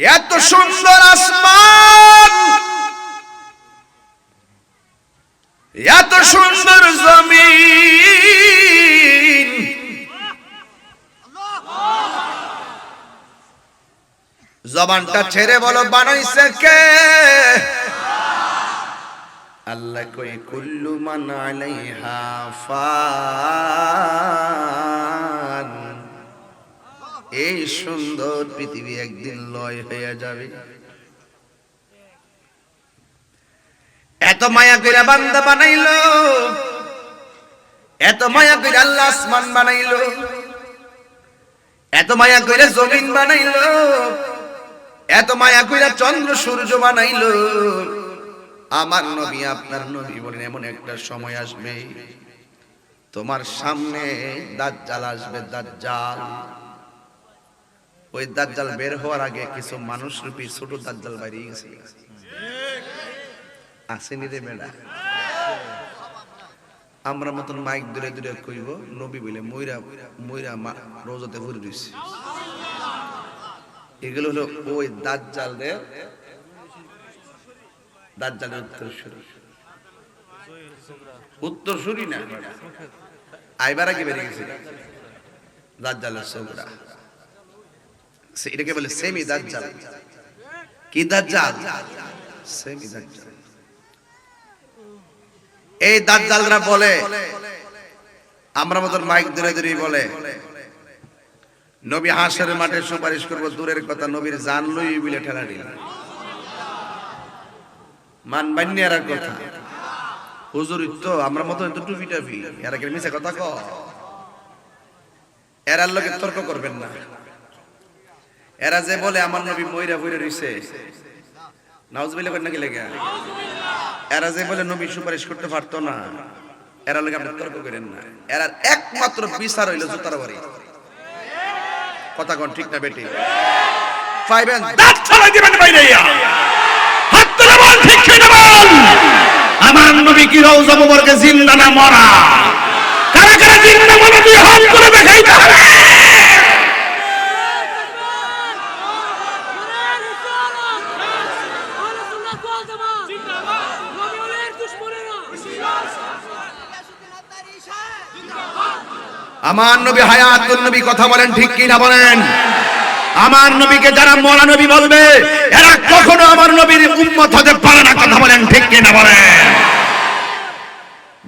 এত সুন্দর আসমান। এত সুন্দর জমিন। জবানটা ছেড়ে বলো, বানাইছে কে? আল্লাহ কই কুল্লু মান ফান সুন্দর পৃথিবী একদিন লয় হয়ে যাবে। এত মায়া কইরা বান্দা বানাইলো, এত মায়া কইরা আল্লাহ আসমান বানাইলো, এত মায়া কইরা জমিন বানাইলো, এত মায়া কইরা চন্দ্র সূর্য বানাইলো। আমার নবী, আপনার নবী বলেন, এমন একটা সময় আসবে, তোমার সামনে দাজ্জাল আসবে, দাজ্জাল। ওই দাজ্জাল বের হওয়ার আগে কিছু মানুষ রূপী ছোট দাজ্জাল বাইরে গেছে। আসেনি রে বেড়া। আমরা মতন মাইক দূরে দূরে কইব, নবী বলে, ময়রা ময়রা রোজাতে ভরে দিছে এগুলো হলো ওই দাজ্জালদের দাজ্জালের উত্তরসূরি। উত্তরসূরি না, আইবার আগে বেরিয়ে গেছে। দাজ্জালের সৌরা সে- এটাকে বলে সেমি দাজ্জাল কি দাজ্জাল? সেমি দাজ্জাল এই দাজ্জালরা বলে আমরা মতন মাইক ধরে ধরে বলে নবী হাসের মাঠে সুপারিশ করব দূরের কথা নবীর জান লই বিলে ঠেলা দিল। মান বান্যার কথা। হুজুর তো আমরা মতো তো টুপি টাপি এরা কি মিছে কথা ক এরার লোকে তর্ক করবেন না। এরা যে বলে, আমার নবী ময়রা বইরে রইছে। নাউজবিল্লাহ করেন নাকি লেগে? এরা যে বলে, নবী সুপারিশ করতে পারতো না। এরা লোকে আপনি তর্ক করেন না। এরার একমাত্র বিচার হইল জুতার বাড়ি। কথা কোন, ঠিক না বেটি? পাইবেন দাঁত ছড়াই দিবেন বাইরে হাত তুলে বল, ঠিক কি না বল? আমার নবী কি রওজা মুবারকে জিন্দা না মরা? কারা কারা জিন্দা মরা তুই হাত তুলে দেখাইতে হবে? আমার নবী হায়াতুন নবী কথা বলেন ঠিক কি না বলেন? আমার নবীকে যারা মরা নবী বলবে, এরা কখনো আমার নবীর উম্মত হতে পারে না, কথা বলেন ঠিক কি না বলেন?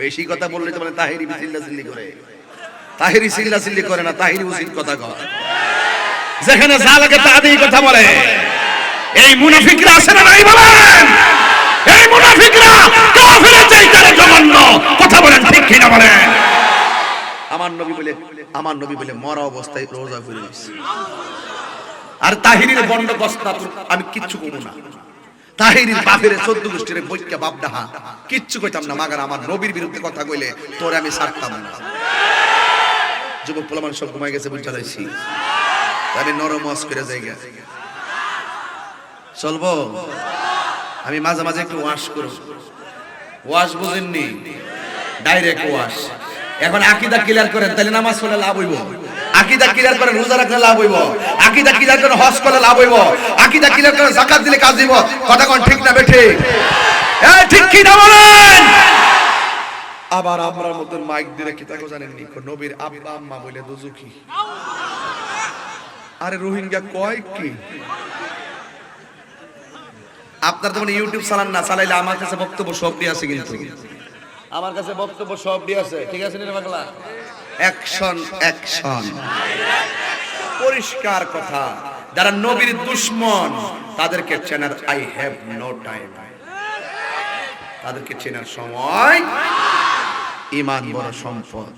বেশি কথা বললে তো বলে তাহিরি চিল্লা চিল্লি করে। তাহিরি চিল্লা চিল্লি করে না, তাহিরি উচিত কথা কয়। যেখানে যা লাগে তা দিয়ে কথা বলে। এই মুনাফিকরা আছে না নাই বলেন? এই মুনাফিকরা কাফিরের চাইতে জঘন্য, কথা বলেন ঠিক কি না বলেন? আমার নবী বলে, আমার নবী বলে মরা অবস্থায় রোজা গেছে আর তাহিরির বন্ড কস্তা আমি কিচ্ছু করব না। তাহিরির বাপের চোদ্দ গোষ্ঠীর বৈক্যা বাপ ডাহা। কিচ্ছু কইতাম না, মাগার আমার নবীর বিরুদ্ধে কথা কইলে তোরে আমি ছাড়তাম না। যুবক পোলামান সব ঘুমাই গেছে, বুঝতে পারছি। আমি নরম ওয়াজ করে যাই গা। চলবো? আমি মাঝে মাঝে একটু ওয়াশ করব। ওয়াশ বুঝেননি? Direct wash. এখন আকিদা ক্লিয়ার করেন, তাহলে নামাজ পড়লে লাভ হইব। আকিদা ক্লিয়ার করে রোজা রাখলে লাভ হইব। আকিদা ক্লিয়ার করে হজ করলে লাভ হইব। আকিদা ক্লিয়ার করে যাকাত দিলে কাজ দিব কথা কোন ঠিক না বেঠে এ ঠিক কি না বলেন? আবার আমরা মতন মাইক দিয়ে কি তাকে জানেননি নবীর আব্বা আম্মা বলে দুজুকি আরে রোহিঙ্গা কয় কি? আপনার তো মানে ইউটিউব চালান না, চালাইলে আমার কাছে বক্তব্য সব দিয়ে আছে কিন্তু। আমার কাছে বক্তব্য সব দিয়ে আছে। ঠিক আছে রে বাংলা? অ্যাকশন অ্যাকশন পরিষ্কার কথা। যারা নবীর দুশ্মন তাদেরকে চেনার আই হ্যাভ নো টাইম তাদেরকে চেনার সময় ইমান বড় সম্পদ।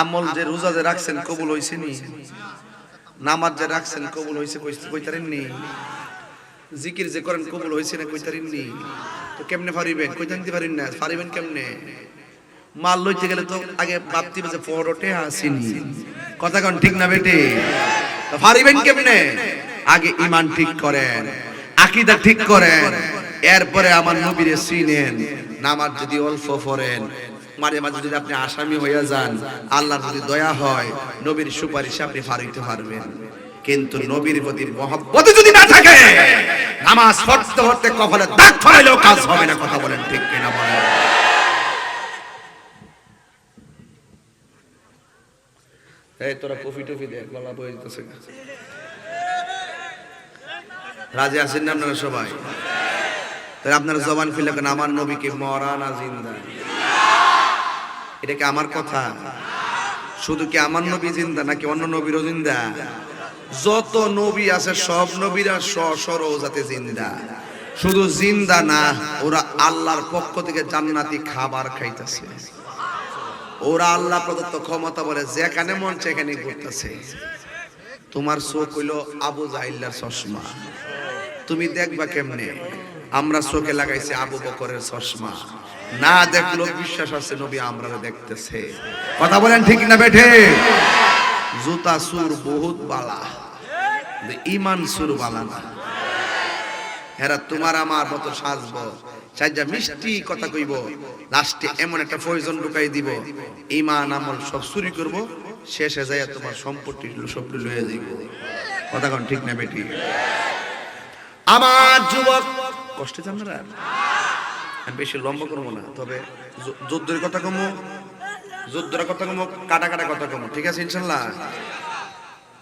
আমল যে রোজা যে রাখছেন কবুল হয়েছে নি? নামাজ যে রাখছেন কবুল হয়েছে কইতারেন নি? জিকির যে করেন কবুল হয়েছে না কইতারেন নি? কেমনে পারিবেন কইতান দিতে পারেন না পারিবেন কেমনে? মাল লইতে গেলে তো আগে ভাবতে হবে পরোটে আসেনি কথা কোন, ঠিক না বেটে? তো পারিবেন কেমনে? আগে ইমান ঠিক করেন, আকীদা ঠিক করেন, এরপরে আমার নবীরে চিনেন, নামাজ যদি অল্প পড়েন, মাঝে মাঝে যদি আপনি আসামি হইয়া যান, আল্লাহর যদি দয়া হয়, নবীর সুপারিশে আপনি ফারিতে পারবেন। কিন্তু নবীর প্রতি মহব্বত যদি না থাকে নামাজ পড়তে পড়তে কপালে দাগ ফলাইলেও কাজ হবে না কথা বলেন ঠিক কিনা বলেন। এই তোরা কফি টফি দে গলা রাজি আছেন না আপনারা সবাই? তাহলে আপনারা জবান ফিলে কেন আমার নবীকে মরা না জিন্দা। এটা কি আমার কথা? শুধু কি আমার নবী জিন্দা নাকি অন্য নবীরও জিন্দা? যত নবী আছে, সব নবীরা স সরও জিন্দা। শুধু জিন্দা না, ওরা আল্লাহর পক্ষ থেকে জান্নাতি খাবার খাইতেছে। ওরা আল্লাহ প্রদত্ত ক্ষমতা বলে, যেখানে মন সেখানে ঘুরতেছে। তোমার চোখ হইল আবু জাহিল্লার চশমা। তুমি দেখবা কেমনে? আমরা চোখে লাগাইছি আবু বকরের চশমা। না দেখল বিশ্বাস আছে, নবী আমরা দেখতেছে। কথা বলেন ঠিক না বেঠে? জুতা সুর বহুত বালা। ইমান সুর বালা না। এরা তোমার আমার মতো সাজবো। সাজ্জা মিষ্টি কথা কইব। লাস্টে এমন একটা প্রয়োজন ঢুকাই দিব। ইমান আমল সব চুরি করব। শেষে যাইয়া তোমার সম্পত্তি সব লয়ে যাইব। কথা কোন ঠিক না বেটি? আমার যুবক, কষ্টে না আমি বেশি লম্বা করব না, তবে যুদ্ধের কথা কমো। যুদ্ধের কথা কমো কাটা কাটা কথা কমো ঠিক আছে ইনশাল্লাহ?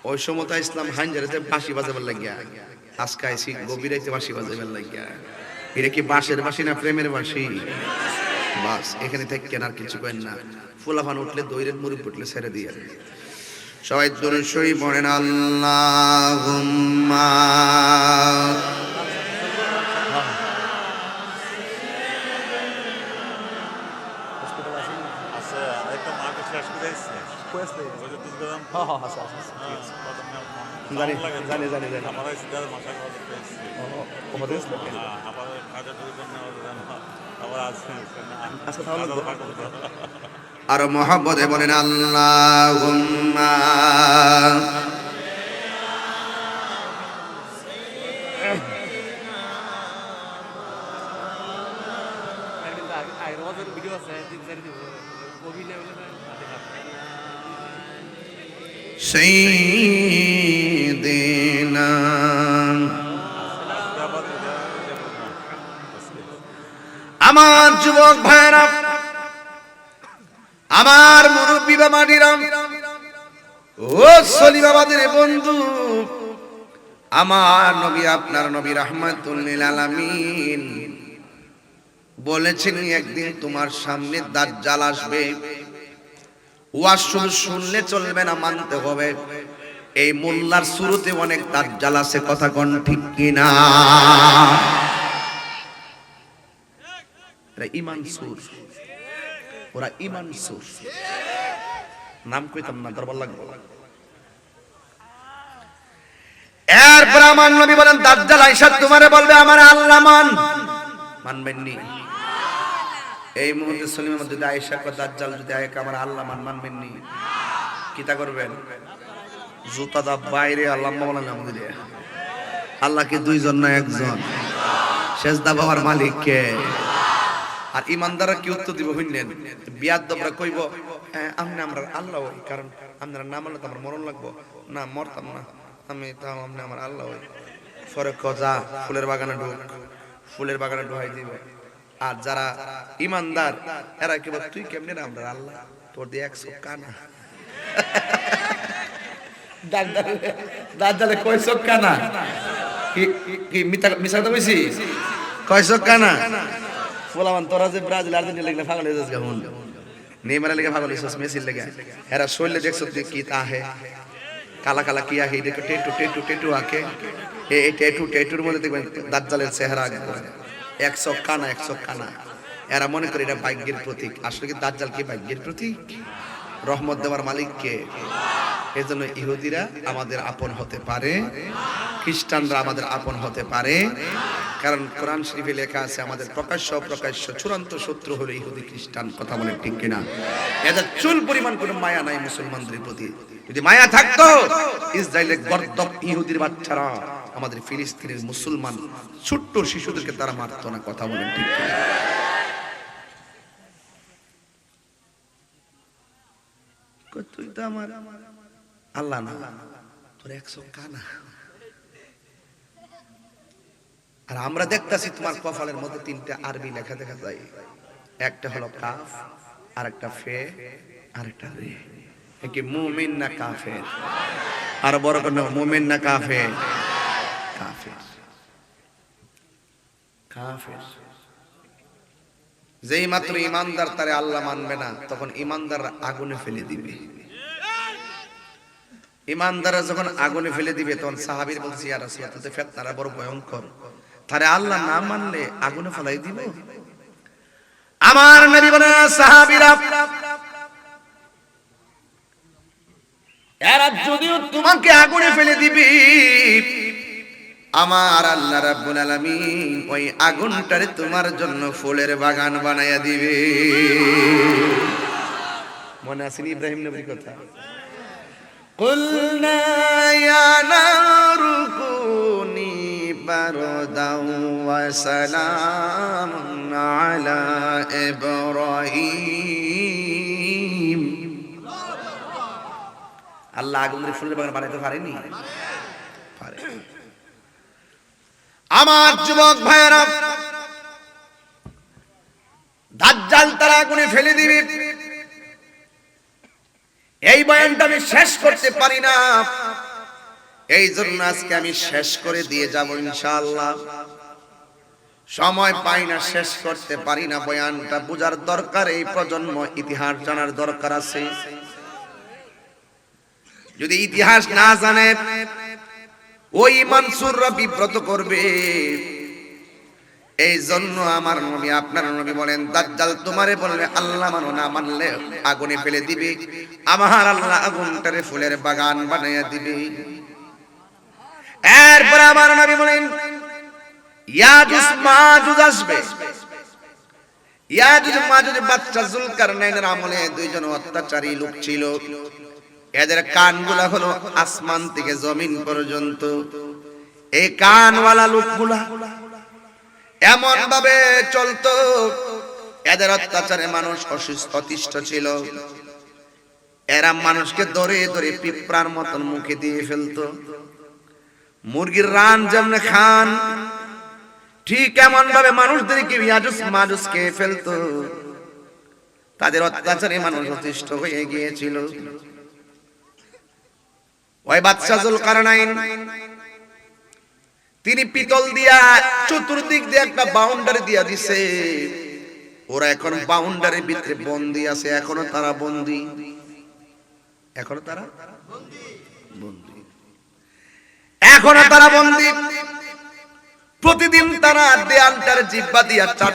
ওই সমতা ইসলাম হাইনজারিতে বাঁশি বাজাবার লাগিয়া। আজকে আইসি গভীরাইতে বাঁশি বাজাবার লাগিয়া। এটা কি বাঁশের বাঁশি না প্রেমের বাঁশি? বাস, এখানে থেকে কেনার কিছু করেন না। ফুলাফান উঠলে দৈরের মুড়ি উঠলে ছেড়ে দিয়ে। সবাই দরুদ শরীফ পড়েন, আল্লাহুম্মা হ্যাঁ, আর মোহাম্মদে বলেন আল্লাহুম্মা আইরবাদের ভিডিও আছে আমার যুবক ভাইরা আমার মুরব্বী বাবাডিরা ও সলিবাবাদের বন্ধু, আমার নবী, আপনার নবী আলামিন বলেছেন একদিন তোমার সামনে দাজ্জাল আসবে। ওয়াজ শুধু শুনলে চলবে না, মানতে হবে। এই মোল্লার শুরুতে অনেক দাজ্জাল আছে, কথা কোন ঠিক কিনা? এরা ইমান সুর। ওরা ইমান সুর। নাম কইতাম না, দরবার লাগবে। এরপর আমার নবী বলেন, দাজ্জাল আইসা তোমারে বলবে, আমার আল্লাহ মান। মানবেন নি? এই মুহূর্তে সলিমের যদি আয়েশা কো দাজ্জাল, যদি আয়েক আমার আল্লাহ মান মানবেন নি কিতা করবেন? জুতা দা বাইরে আল্লাহ মাওলানা আমাদের আল্লাহ কি দুইজন না একজন? শেষদা বাবার মালিক কে আর ইমানদাররা কি উত্তর দিব হইলেন বিয়াদ দবরা কইব হ্যাঁ আমরা আমরা আল্লাহ হই কারণ আমরা না মানলে তো আমার মরণ লাগবো। না, মরতাম না। আমি তাও আপনি আমার আল্লাহ হই পরে কজা, ফুলের বাগানে ঢুক। ফুলের বাগানে ঢুকাই দিব। আর যারা ইমানদার এরা কি বলে, তুই কেমনে না আমরা আল্লাহ? তোর দিয়ে একশো কানা? দাদালে কানা? কি কয়শো কানা? তোরা যে ব্রাজিল আর্জেন্টিনা লাগলে পাগল হয়ে যাচ্ছে কেমন নেইমারের লেগে পাগল হয়েছিস মেসির লেগে। এরা শরীরে দেখছ তুই কি তাহে কালা কালা কি আহে দেখো টেটু টেটু টেটু আঁকে। এ এই টেটু টেটুর মধ্যে দেখবেন দাজ্জালের চেহারা একশো কানা একশো কানা এরা মনে করে এটা ভাগ্যের প্রতীক। আসলে কি দাজ্জাল কি ভাগ্যের প্রতীক? রহমত দেওয়ার মালিক কে? এই জন্য ইহুদিরা আমাদের আপন হতে পারে, খ্রিস্টানরা আমাদের আপন হতে পারে। কারণ কোরআন শরীফে লেখা আছে, আমাদের প্রকাশ্য অপ্রকাশ্য চূড়ান্ত শত্রু হলো ইহুদি খ্রিস্টান। কথা বলে ঠিক কিনা? এদের চুল পরিমাণ কোনো মায়া নাই মুসলমানদের প্রতি। যদি মায়া থাকতো ইসরায়েলের গর্দব ইহুদির বাচ্চারা আমাদের ফিলিস্তিনের মুসলমান ছোট্ট শিশুদেরকে তারা মারতো না, কথা বলেন ঠিক আল্লাহ না। তোর একশো কানা। আর আমরা দেখতাছি তোমার কপালের মধ্যে তিনটা আরবি লেখা দেখা যায়। একটা হলো কাফ আর একটা ফে আর একটা রে কি মুমিন না কাফের? আর বড় কোন মুমিন না কাফের? কাফের। কাফের। যেই মাত্র ইমানদার তারে আল্লাহ মানবে না, তখন ইমানদার আগুনে ফেলে দিবে। ইমানদাররা যখন আগুনে ফেলে দিবে, তখন সাহাবীর বলছি আর রাসূলুল্লাহ ফেতনারা বড় ভয়ঙ্কর। তারে আল্লাহ না মানলে আগুনে ফেলাই দিব? আমার নবী বলে সাহাবীরা, এরা যদিও তোমাকে আগুনে ফেলে দিবি আমার আল্লাহ রাব্বুল আলামিন ওই আগুনটারে তোমার জন্য ফুলের বাগান বানায়া দিবে মনে আসেনি ইব্রাহিম নবীর কথা قلنا يا نار كوني بردا وسلام على إبراهيم আল্লাহ আগুনের ফুলের বাগান বানাইতে পারেনি পারে আমার যুবক ভাইয়েরা, দাজ্জাল তারা আগুনে ফেলে দিবে। এই বয়ানটা আমি শেষ করতে পারি না। এই জন্য আজকে আমি শেষ করে দিয়ে যাব ইনশাআল্লাহ। সময় পাই না, শেষ করতে পারি না বয়ানটা। বোঝার দরকার, এই প্রজন্ম ইতিহাস জানার দরকার আছে। যদি ইতিহাস না জানে ওই মানসুররা বিব্রত করবে। এই জন্য আমার নবী, আপনার নবী বলেন, দাজ্জাল তোমারে বললে আল্লাহ মানো না মানলে আগুনে ফেলে দিবে, আমার আল্লাহ আগুনটারে ফুলের বাগান বানাইয়া দিবে। এরপর আমার নবী বলেন ইয়াজুজ মাজুজ আসবে। ইয়াজুজ মাজুজ বাচ্চা জুলকারনাইনের আমলে দুইজন অত্যাচারী লোক ছিল। এদের কানগুলা হলো আসমান থেকে জমিন পর্যন্ত। এই কানওয়ালা লোকগুলা এমন ভাবে চলতো, এদের অত্যাচারে মানুষ অসুস্থ, অতিষ্ঠ ছিল। এরা মানুষকে ধরে ধরে পিঁপড়ার মতন মুখে দিয়ে ফেলতো। মুরগির রান যেমন খান, ঠিক এমন ভাবে মানুষদেরকে ইয়াজুস মাজুস কে ফেলতো। তাদের অত্যাচারে মানুষ অতিষ্ঠ হয়ে গিয়েছিল। তিনি পিতল দিয়া চতুর্দিক দিয়ে একটা বাউন্ডারি দিয়া দিছে। ওরা এখন বাউন্ডারির ভিতরে বন্দি আছে, এখনও তারা বন্দি। এখনও তারা বন্দি। এখনও তারা বন্দি। প্রতিদিন তারা দেয়ালটার জিব্বা দিয়া চার